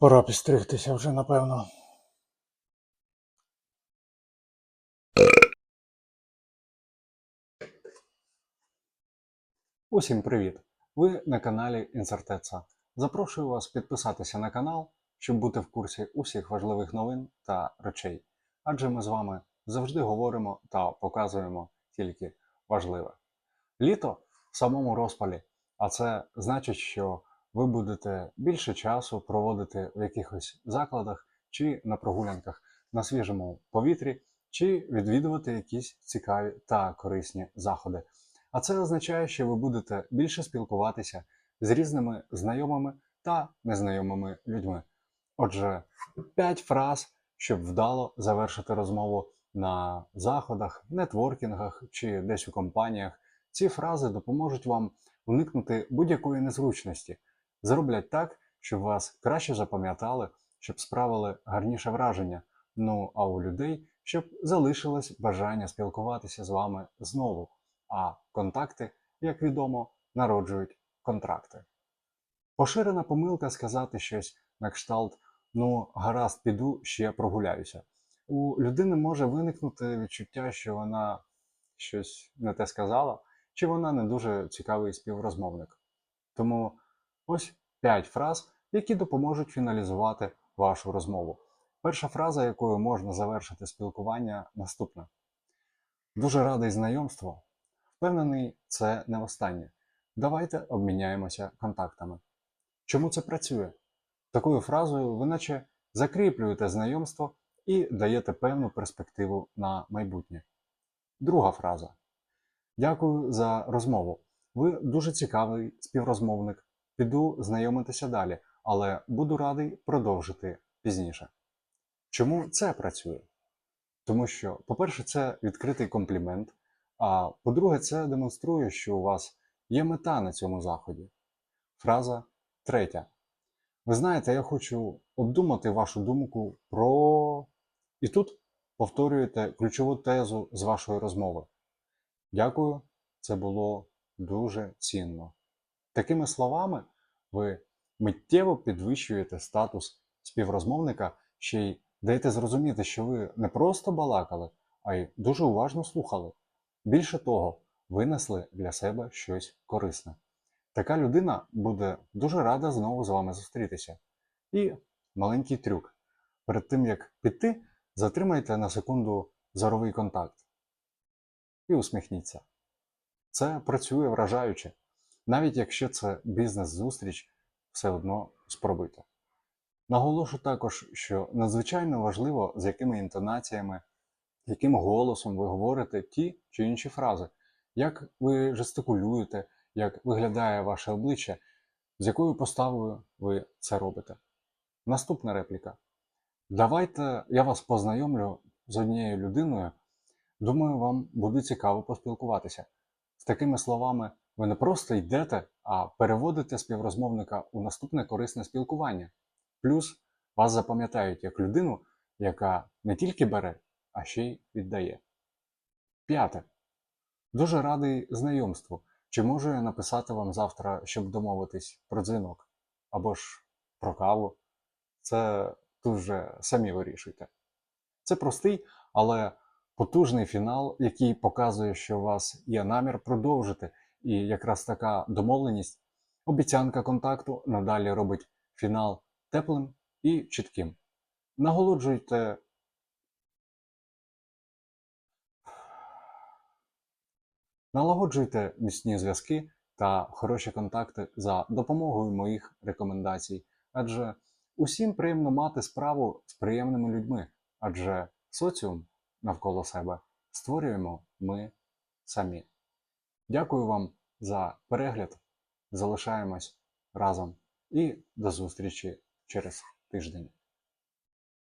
Пора підстригтися вже, напевно. Усім привіт! Ви на каналі Інсертеца. Запрошую вас підписатися на канал, щоб бути в курсі усіх важливих новин та речей. Адже ми з вами завжди говоримо та показуємо тільки важливе. Літо в самому розпалі, а це значить, що ви будете більше часу проводити в якихось закладах чи на прогулянках на свіжому повітрі, чи відвідувати якісь цікаві та корисні заходи. А це означає, що ви будете більше спілкуватися з різними знайомими та незнайомими людьми. Отже, 5 фраз, щоб вдало завершити розмову на заходах, нетворкінгах чи десь у компаніях. Ці фрази допоможуть вам уникнути будь-якої незручності, зроблять так, щоб вас краще запам'ятали, щоб справили гарніше враження. Ну а у людей щоб залишилось бажання спілкуватися з вами знову. А контакти, як відомо, народжують контракти. Поширена помилка сказати щось на кшталт ну, гаразд, піду, ще прогуляюся. У людини може виникнути відчуття, що вона щось не те сказала, чи вона не дуже цікавий співрозмовник. Тому ось 5 фраз, які допоможуть фіналізувати вашу розмову. Перша фраза, якою можна завершити спілкування, наступна. Дуже радий знайомству. Впевнений, це не останнє. Давайте обміняємося контактами. Чому це працює? Такою фразою ви наче закріплюєте знайомство і даєте певну перспективу на майбутнє. Друга фраза. Дякую за розмову. Ви дуже цікавий співрозмовник. Піду знайомитися далі, але буду радий продовжити пізніше. Чому це працює? Тому що, по-перше, це відкритий комплімент. А по-друге, це демонструє, що у вас є мета на цьому заході. Фраза третя. Ви знаєте, я хочу обдумати вашу думку про. І тут повторюєте ключову тезу з вашої розмови. Дякую, це було дуже цінно. Такими словами, ви миттєво підвищуєте статус співрозмовника, ще й даєте зрозуміти, що ви не просто балакали, а й дуже уважно слухали. Більше того, винесли для себе щось корисне. Така людина буде дуже рада знову з вами зустрітися. І маленький трюк. Перед тим як піти, затримайте на секунду зоровий контакт і усміхніться. Це працює вражаюче. Навіть якщо це бізнес-зустріч, все одно спробуйте. Наголошу також, що надзвичайно важливо, з якими інтонаціями яким голосом ви говорите ті чи інші фрази, як ви жестикулюєте, як виглядає ваше обличчя, з якою поставою ви це робите. Наступна репліка. Давайте я вас познайомлю з однією людиною. Думаю, вам буде цікаво поспілкуватися. З такими словами, ви не просто йдете, а переводите співрозмовника у наступне корисне спілкування. Плюс вас запам'ятають як людину, яка не тільки бере, а ще й віддає. П'яте. Дуже радий знайомству. Чи можу я написати вам завтра, щоб домовитись про дзвінок? Або ж про каву? Це дуже самі вирішуйте. Це простий, але потужний фінал, який показує, що у вас є намір продовжити, і якраз така домовленість, обіцянка контакту надалі робить фінал теплим і чітким. Наголоджуйте Налагоджуйте міцні зв'язки та хороші контакти за допомогою моїх рекомендацій, адже усім приємно мати справу з приємними людьми, адже соціум навколо себе створюємо ми самі. Дякую вам за перегляд. Залишаємось разом і до зустрічі через тиждень.